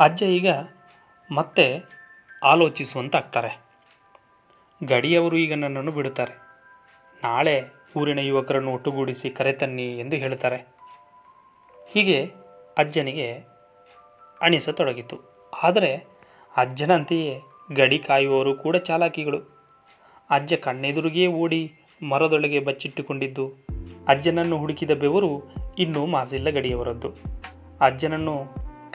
ಅಜ್ಜ ಈಗ ಮತ್ತೆ ಆಲೋಚಿಸುವಂತಾಗ್ತಾರೆ. ಗಡಿಯವರು ಈಗ ನನ್ನನ್ನು ಬಿಡುತ್ತಾರೆ. ನಾಳೆ ಊರಿನ ಯುವಕರನ್ನು ಒಟ್ಟುಗೂಡಿಸಿ ಕರೆತನ್ನಿ ಎಂದು ಹೇಳುತ್ತಾರೆ. ಹೀಗೆ ಅಜ್ಜನಿಗೆ ಅಣಿಸತೊಡಗಿತು ಆದರೆ ಅಜ್ಜನಂತೆಯೇ ಗಡಿ ಕಾಯುವವರು ಕೂಡ ಚಾಲಾಕಿಗಳು. ಅಜ್ಜ ಕಣ್ಣೆದುರಿಗೇ ಓಡಿ ಮರದೊಳಗೆ ಬಚ್ಚಿಟ್ಟುಕೊಂಡಿದ್ದು ಅಜ್ಜನನ್ನು ಹುಡುಕಿದ ಬೆವರು ಇನ್ನೂ ಮಾಸಿಲ್ಲ ಗಡಿಯವರದ್ದು. ಅಜ್ಜನನ್ನು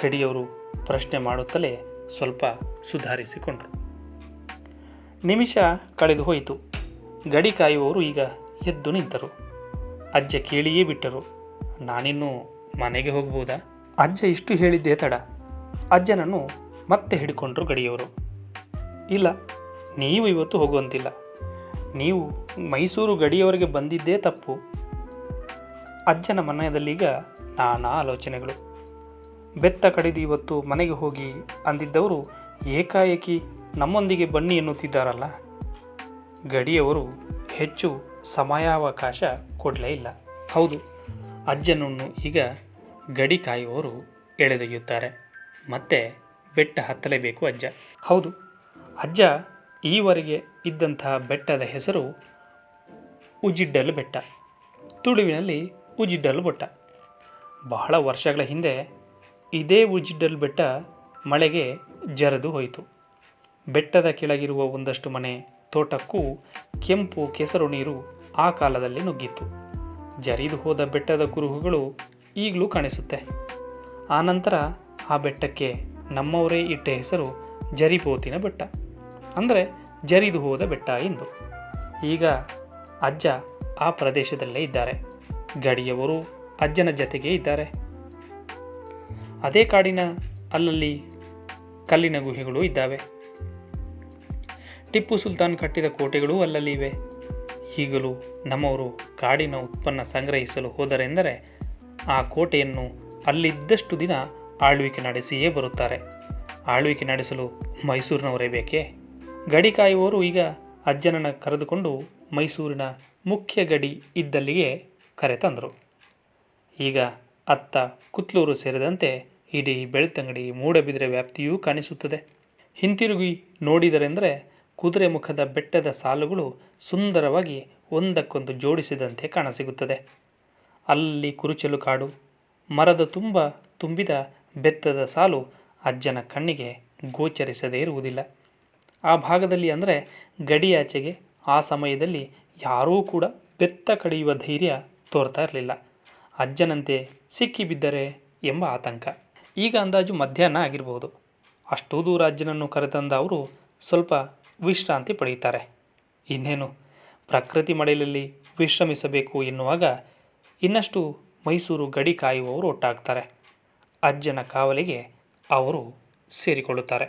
ಗಡಿಯವರು ಪ್ರಶ್ನೆ ಮಾಡುತ್ತಲೇ ಸ್ವಲ್ಪ ಸುಧಾರಿಸಿಕೊಂಡರು. ನಿಮಿಷ ಕಳೆದು ಹೋಯಿತು. ಗಡಿ ಕಾಯುವವರು ಈಗ ಎದ್ದು ನಿಂತರು. ಅಜ್ಜ ಕೇಳಿಯೇ ಬಿಟ್ಟರು. ನಾನಿನ್ನು ಮನೆಗೆ ಹೋಗ್ಬೋದಾ? ಅಜ್ಜ ಇಷ್ಟು ಹೇಳಿದ್ದೇ ತಡ. ಅಜ್ಜನನ್ನು ಮತ್ತೆ ಹಿಡ್ಕೊಂಡ್ರು ಗಡಿಯವರು. ಇಲ್ಲ, ನೀವು ಇವತ್ತು ಹೋಗುವಂತಿಲ್ಲ. ನೀವು ಮೈಸೂರು ಗಡಿಯವರೆಗೆ ಬಂದಿದ್ದೇ ತಪ್ಪು. ಅಜ್ಜನ ಮನೆಯದಲ್ಲೀಗ ನಾನಾ ಆಲೋಚನೆಗಳು. ಬೆತ್ತ ಕಡಿದು ಇವತ್ತು ಮನೆಗೆ ಹೋಗಿ ಅಂದಿದ್ದವರು ಏಕಾಏಕಿ ನಮ್ಮೊಂದಿಗೆ ಬನ್ನಿ ಎನ್ನುತ್ತಿದ್ದಾರಲ್ಲ? ಗಡಿಯವರು ಹೆಚ್ಚು ಸಮಯಾವಕಾಶ ಕೊಡಲೇ ಇಲ್ಲ. ಹೌದು, ಅಜ್ಜನನ್ನು ಈಗ ಗಡಿ ಕಾಯುವವರು ಎಳೆದೊಯ್ಯುತ್ತಾರೆ. ಮತ್ತೆ ಬೆಟ್ಟ ಹತ್ತಲೇಬೇಕು ಅಜ್ಜ. ಹೌದು, ಅಜ್ಜ ಈವರೆಗೆ ಇದ್ದಂತಹ ಬೆಟ್ಟದ ಹೆಸರು ಉಜಿಡ್ಡಲು ಬೆಟ್ಟ. ತುಳುವಿನಲ್ಲಿ ಉಜಿಡ್ಡಲು ಬೆಟ್ಟ. ಬಹಳ ವರ್ಷಗಳ ಹಿಂದೆ ಇದೇ ಉಜಿಡ್ಡಲು ಬೆಟ್ಟ ಮಳೆಗೆ ಜರದು ಹೋಯಿತು. ಬೆಟ್ಟದ ಕೆಳಗಿರುವ ಒಂದಷ್ಟು ಮನೆ ತೋಟಕ್ಕೂ ಕೆಂಪು ಕೆಸರು ನೀರು ಆ ಕಾಲದಲ್ಲಿ ನುಗ್ಗಿತ್ತು. ಜರಿದು ಹೋದ ಬೆಟ್ಟದ ಕುರುಹುಗಳು ಈಗಲೂ ಕಾಣಿಸುತ್ತೆ. ಆನಂತರ ಆ ಬೆಟ್ಟಕ್ಕೆ ನಮ್ಮವರೇ ಇಟ್ಟ ಹೆಸರು ಜರಿಪೋತಿನ ಬೆಟ್ಟ. ಅಂದರೆ ಜರಿದು ಹೋದ ಬೆಟ್ಟ ಎಂದು ಈಗ ಅಜ್ಜ ಆ ಪ್ರದೇಶದಲ್ಲೇ ಇದ್ದಾರೆ. ಗಡಿಯವರು ಅಜ್ಜನ ಜತೆಗೆ ಇದ್ದಾರೆ. ಅದೇ ಕಾಡಿನ ಅಲ್ಲಲ್ಲಿ ಕಲ್ಲಿನ ಗುಹೆಗಳು ಇದ್ದಾವೆ. ಟಿಪ್ಪು ಸುಲ್ತಾನ್ ಕಟ್ಟಿದ ಕೋಟೆಗಳು ಅಲ್ಲಲ್ಲಿ ಇವೆ. ಈಗಲೂ ನಮ್ಮವರು ಕಾಡಿನ ಉತ್ಪನ್ನ ಸಂಗ್ರಹಿಸಲು ಹೋದರೆಂದರೆ ಆ ಕೋಟೆಯನ್ನು ಅಲ್ಲಿದ್ದಷ್ಟು ದಿನ ಆಳ್ವಿಕೆ ನಡೆಸಿಯೇ ಬರುತ್ತಾರೆ. ಆಳ್ವಿಕೆ ನಡೆಸಲು ಮೈಸೂರಿನವರೇ ಬೇಕೇ? ಗಡಿ ಕಾಯುವವರು ಈಗ ಅಜ್ಜನನ್ನು ಕರೆದುಕೊಂಡು ಮೈಸೂರಿನ ಮುಖ್ಯ ಗಡಿ ಇದ್ದಲ್ಲಿಗೆ ಕರೆತಂದರು ಈಗ ಅತ್ತ ಕುತ್ಲೂರು ಸೇರಿದಂತೆ ಇಡೀ ಬೆಳ್ತಂಗಡಿ ಮೂಡಬಿದಿರೆ ವ್ಯಾಪ್ತಿಯೂ ಕಾಣಿಸುತ್ತದೆ. ಹಿಂತಿರುಗಿ ನೋಡಿದರೆಂದರೆ ಕುದುರೆ ಮುಖದ ಬೆಟ್ಟದ ಸಾಲುಗಳು ಸುಂದರವಾಗಿ ಒಂದಕ್ಕೊಂದು ಜೋಡಿಸಿದಂತೆ ಕಾಣಸಿಗುತ್ತದೆ. ಅಲ್ಲಿ ಕುರುಚಲು ಕಾಡು, ಮರದ ತುಂಬ ತುಂಬಿದ ಬೆತ್ತದ ಸಾಲು ಅಜ್ಜನ ಕಣ್ಣಿಗೆ ಗೋಚರಿಸದೇ ಇರುವುದಿಲ್ಲ. ಆ ಭಾಗದಲ್ಲಿ ಅಂದರೆ ಗಡಿಯಾಚೆಗೆ ಆ ಸಮಯದಲ್ಲಿ ಯಾರೂ ಕೂಡ ಬೆತ್ತ ಕಡಿಯುವ ಧೈರ್ಯ ತೋರ್ತಾ ಇರಲಿಲ್ಲ. ಅಜ್ಜನಂತೆ ಸಿಕ್ಕಿಬಿದ್ದರೆ ಎಂಬ ಆತಂಕ. ಈಗ ಅಂದಾಜು ಮಧ್ಯಾಹ್ನ ಆಗಿರಬಹುದು ಅಷ್ಟೂ ದೂರ ಅಜ್ಜನನ್ನು ಕರೆತಂದ ಅವರು ಸ್ವಲ್ಪ ವಿಶ್ರಾಂತಿ ಪಡೆಯುತ್ತಾರೆ. ಇನ್ನೇನು? ಪ್ರಕೃತಿ ಮಳೆಯಲ್ಲಿ ವಿಶ್ರಮಿಸಬೇಕು ಎನ್ನುವಾಗ ಇನ್ನಷ್ಟು ಮೈಸೂರು ಗಡಿ ಕಾಯುವವರು ಒಟ್ಟಾಗ್ತಾರೆ. ಅಜ್ಜನ ಕಾವಲಿಗೆ ಅವರು ಸೇರಿಕೊಳ್ಳುತ್ತಾರೆ.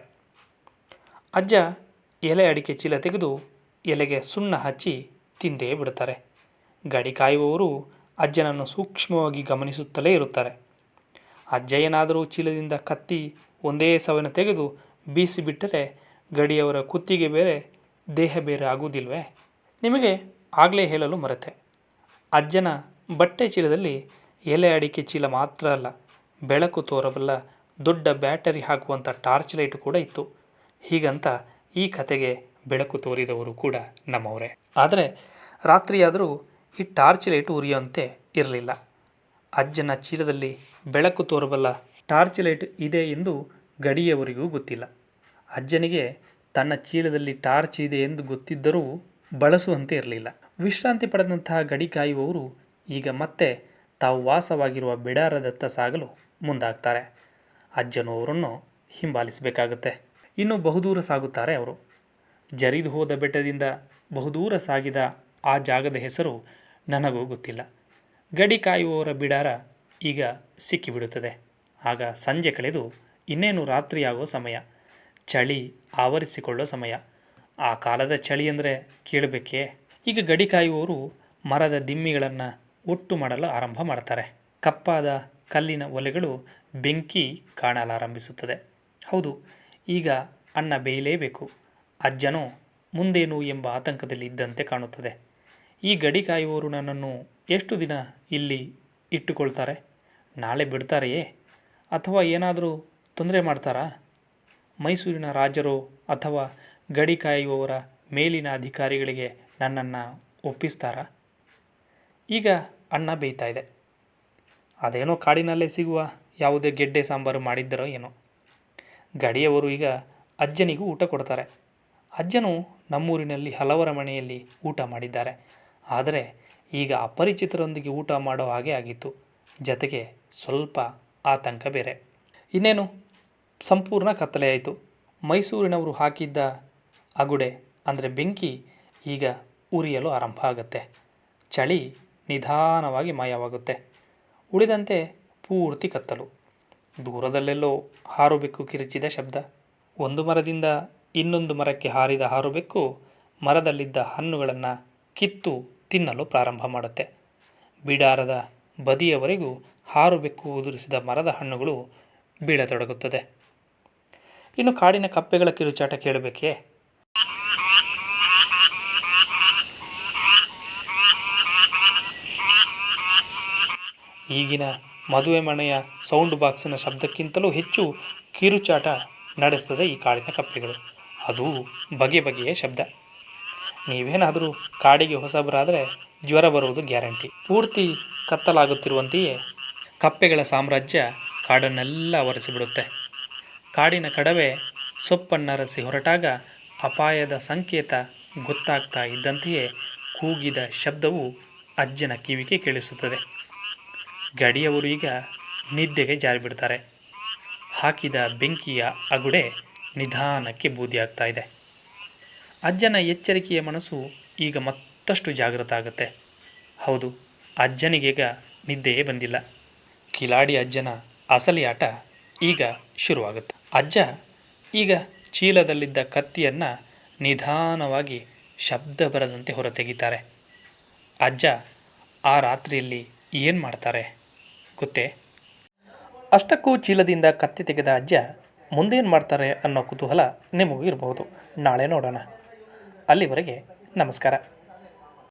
ಅಜ್ಜ ಎಲೆ ಅಡಿಕೆ ಚೀಲ ತೆಗೆದು ಎಲೆಗೆ ಸುಣ್ಣ ಹಚ್ಚಿ ತಿಂದೇ ಬಿಡುತ್ತಾರೆ. ಗಡಿ ಕಾಯುವವರು ಅಜ್ಜನನ್ನು ಸೂಕ್ಷ್ಮವಾಗಿ ಗಮನಿಸುತ್ತಲೇ ಇರುತ್ತಾರೆ. ಅಜ್ಜ ಏನಾದರೂ ಚೀಲದಿಂದ ಕತ್ತಿ ಒಂದೇ ಸವನ ತೆಗೆದು ಬೀಸಿಬಿಟ್ಟರೆ ಗಡಿಯವರ ಕುತ್ತಿಗೆ ಬೇರೆ ದೇಹ ಬೇರೆ ಆಗುವುದಿಲ್ವೇ ನಿಮಗೆ ಆಗಲೇ ಹೇಳಲು ಮರೆತೆ. ಅಜ್ಜನ ಬಟ್ಟೆ ಚೀಲದಲ್ಲಿ ಎಲೆ ಅಡಿಕೆ ಚೀಲ ಮಾತ್ರ ಅಲ್ಲ, ಬೆಳಕು ತೋರಬಲ್ಲ ದೊಡ್ಡ ಬ್ಯಾಟರಿ ಹಾಕುವಂಥ ಟಾರ್ಚ್ ಲೈಟ್ ಕೂಡ ಇತ್ತು. ಹೀಗಂತ ಈ ಕತೆಗೆ ಬೆಳಕು ತೋರಿದವರು ಕೂಡ ನಮ್ಮವರೇ. ಆದರೆ ರಾತ್ರಿಯಾದರೂ ಈ ಟಾರ್ಚ್ ಲೈಟ್ ಉರಿಯುವಂತೆ ಇರಲಿಲ್ಲ. ಅಜ್ಜನ ಚೀಲದಲ್ಲಿ ಬೆಳಕು ತೋರಬಲ್ಲ ಟಾರ್ಚ್ ಲೈಟ್ ಇದೆ ಎಂದು ಗಡಿಯವರಿಗೂ ಗೊತ್ತಿಲ್ಲ. ಅಜ್ಜನಿಗೆ ತನ್ನ ಚೀಲದಲ್ಲಿ ಟಾರ್ಚ್ ಇದೆ ಎಂದು ಗೊತ್ತಿದ್ದರೂ ಬಳಸುವಂತೆ ಇರಲಿಲ್ಲ. ವಿಶ್ರಾಂತಿ ಪಡೆದಂತಹ ಗಡಿ ಕಾಯುವವರು ಈಗ ಮತ್ತೆ ತಾವು ವಾಸವಾಗಿರುವ ಬಿಡಾರದತ್ತ ಸಾಗಲು ಮುಂದಾಗ್ತಾರೆ. ಅಜ್ಜನು ಅವರನ್ನು ಹಿಂಬಾಲಿಸಬೇಕಾಗುತ್ತೆ. ಇನ್ನು ಬಹುದೂರ ಸಾಗುತ್ತಾರೆ ಅವರು. ಜರಿದು ಹೋದ ಬೆಟ್ಟದಿಂದ ಬಹುದೂರ ಸಾಗಿದ ಆ ಜಾಗದ ಹೆಸರು ನನಗೂ ಗೊತ್ತಿಲ್ಲ. ಗಡಿ ಕಾಯುವವರ ಬಿಡಾರ ಈಗ ಸಿಕ್ಕಿಬಿಡುತ್ತದೆ. ಆಗ ಸಂಜೆ ಕಳೆದು ಇನ್ನೇನು ರಾತ್ರಿಯಾಗೋ ಸಮಯ. ಚಳಿ ಆವರಿಸಿಕೊಳ್ಳೋ ಸಮಯ. ಆ ಕಾಲದ ಚಳಿ ಅಂದರೆ ಕೇಳಬೇಕೇ? ಈಗ ಗಡಿ ಕಾಯುವವರು ಮರದ ದಿಮ್ಮಿಗಳನ್ನು ಒಟ್ಟು ಮಾಡಲು ಆರಂಭ ಮಾಡ್ತಾರೆ. ಕಪ್ಪಾದ ಕಲ್ಲಿನ ಒಲೆಗಳು ಬೆಂಕಿ ಕಾಣಲಾರಂಭಿಸುತ್ತದೆ. ಹೌದು, ಈಗ ಅನ್ನ ಬೇಯಲೇಬೇಕು. ಅಜ್ಜನೋ ಮುಂದೇನು ಎಂಬ ಆತಂಕದಲ್ಲಿ ಇದ್ದಂತೆ ಕಾಣುತ್ತದೆ. ಈ ಗಡಿ ಕಾಯುವವರು ನನ್ನನ್ನು ಎಷ್ಟು ದಿನ ಇಲ್ಲಿ ಇಟ್ಟುಕೊಳ್ತಾರೆ? ನಾಳೆ ಬಿಡ್ತಾರೆಯೇ? ಅಥವಾ ಏನಾದರೂ ತೊಂದರೆ ಮಾಡ್ತಾರಾ? ಮೈಸೂರಿನ ರಾಜರು ಅಥವಾ ಗಡಿ ಕಾಯುವವರ ಮೇಲಿನ ಅಧಿಕಾರಿಗಳಿಗೆ ನನ್ನನ್ನು ಒಪ್ಪಿಸ್ತಾರಾ? ಈಗ ಅಣ್ಣ ಬೇಯ್ತಾ ಇದೆ. ಅದೇನೋ ಕಾಡಿನಲ್ಲೇ ಸಿಗುವ ಯಾವುದೇ ಗೆಡ್ಡೆ ಸಾಂಬಾರು ಮಾಡಿದ್ದರೋ ಏನೋ. ಗಡಿಯವರು ಈಗ ಅಜ್ಜನಿಗೂ ಊಟ ಕೊಡ್ತಾರೆ. ಅಜ್ಜನು ನಮ್ಮೂರಿನಲ್ಲಿ ಹಲವರ ಮನೆಯಲ್ಲಿ ಊಟ ಮಾಡಿದ್ದಾರೆ. ಆದರೆ ಈಗ ಅಪರಿಚಿತರೊಂದಿಗೆ ಊಟ ಮಾಡೋ ಹಾಗೆ ಆಗಿತ್ತು. ಜೊತೆಗೆ ಸ್ವಲ್ಪ ಆತಂಕ ಬೇರೆ. ಇನ್ನೇನು? ಸಂಪೂರ್ಣ ಕತ್ತಲೆಯಾಯಿತು ಮೈಸೂರಿನವರು ಹಾಕಿದ್ದ ಅಗುಡೆ, ಅಂದರೆ ಬೆಂಕಿ, ಈಗ ಉರಿಯಲು ಆರಂಭ ಆಗುತ್ತೆ. ಚಳಿ ನಿಧಾನವಾಗಿ ಮಾಯವಾಗುತ್ತೆ. ಉಳಿದಂತೆ ಪೂರ್ತಿ ಕತ್ತಲು. ದೂರದಲ್ಲೆಲ್ಲೋ ಹಾರುಬೆಕ್ಕು ಕಿರಿಚಿದ ಶಬ್ದ. ಒಂದು ಮರದಿಂದ ಇನ್ನೊಂದು ಮರಕ್ಕೆ ಹಾರಿದ ಹಾರುಬೆಕ್ಕು ಮರದಲ್ಲಿದ್ದ ಹಣ್ಣುಗಳನ್ನು ಕಿತ್ತು ತಿನ್ನಲು ಪ್ರಾರಂಭ ಮಾಡುತ್ತೆ. ಬಿಡಾರದ ಬದಿಯವರೆಗೂ ಹಾರು ಬೆಕ್ಕು ಉದುರಿಸಿದ ಮರದ ಹಣ್ಣುಗಳು ಬೀಳತೊಡಗುತ್ತದೆ. ಇನ್ನು ಕಾಡಿನ ಕಪ್ಪೆಗಳ ಕಿರುಚಾಟ ಕೇಳಬೇಕೇ? ಈಗಿನ ಮದುವೆ ಮನೆಯ ಸೌಂಡ್ ಬಾಕ್ಸಿನ ಶಬ್ದಕ್ಕಿಂತಲೂ ಹೆಚ್ಚು ಕಿರುಚಾಟ ನಡೆಸ್ತದೆ ಈ ಕಾಡಿನ ಕಪ್ಪೆಗಳು. ಅದು ಬಗೆ ಬಗೆಯ ಶಬ್ದ. ನೀವೇನಾದರೂ ಕಾಡಿಗೆ ಹೊಸಬರಾದರೆ ಜ್ವರ ಬರುವುದು ಗ್ಯಾರಂಟಿ. ಪೂರ್ತಿ ಕತ್ತಲಾಗುತ್ತಿರುವಂತೆಯೇ ಕಪ್ಪೆಗಳ ಸಾಮ್ರಾಜ್ಯ ಕಾಡನ್ನೆಲ್ಲ ಆವರಿಸಿಬಿಡುತ್ತೆ ಕಾಡಿನ ಕಡವೆ ಸೊಪ್ಪನ್ನರಸಿ ಹೊರಟಾಗ ಅಪಾಯದ ಸಂಕೇತ ಗೊತ್ತಾಗ್ತಾ ಇದ್ದಂತೆಯೇ ಕೂಗಿದ ಶಬ್ದವು ಅಜ್ಜನ ಕಿವಿಗೆ ಕೇಳಿಸುತ್ತದೆ. ಗಡಿಯವರು ಈಗ ನಿದ್ದೆಗೆ ಜಾರಿಬಿಡ್ತಾರೆ. ಹಾಕಿದ ಬೆಂಕಿಯ ಅಗುಡೆ ನಿಧಾನಕ್ಕೆ ಬೂದಿಯಾಗ್ತಾ ಇದೆ. ಅಜ್ಜನ ಎಚ್ಚರಿಕೆಯ ಮನಸ್ಸು ಈಗ ಮತ್ತಷ್ಟು ಜಾಗೃತ ಆಗುತ್ತೆ. ಹೌದು, ಅಜ್ಜನಿಗೀಗ ನಿದ್ದೆಯೇ ಬಂದಿಲ್ಲ. ಕಿಲಾಡಿ ಅಜ್ಜನ ಅಸಲಿ ಆಟ ಈಗ ಶುರುವಾಗುತ್ತೆ. ಅಜ್ಜ ಈಗ ಚೀಲದಲ್ಲಿದ್ದ ಕತ್ತಿಯನ್ನು ನಿಧಾನವಾಗಿ ಶಬ್ದ ಬರದಂತೆ ಹೊರತೆಗಿತಾರೆ ಅಜ್ಜ ಆ ರಾತ್ರಿಯಲ್ಲಿ ಏನು ಮಾಡ್ತಾರೆ ಗೊತ್ತೇ? ಅಷ್ಟಕ್ಕೂ ಚೀಲದಿಂದ ಕತ್ತಿ ತೆಗೆದ ಅಜ್ಜ ಮುಂದೇನು ಮಾಡ್ತಾರೆ ಅನ್ನೋ ಕುತೂಹಲ ನಿಮಗೂ ಇರಬಹುದು. ನಾಳೆ ನೋಡೋಣ. ಅಲ್ಲಿವರೆಗೆ ನಮಸ್ಕಾರ.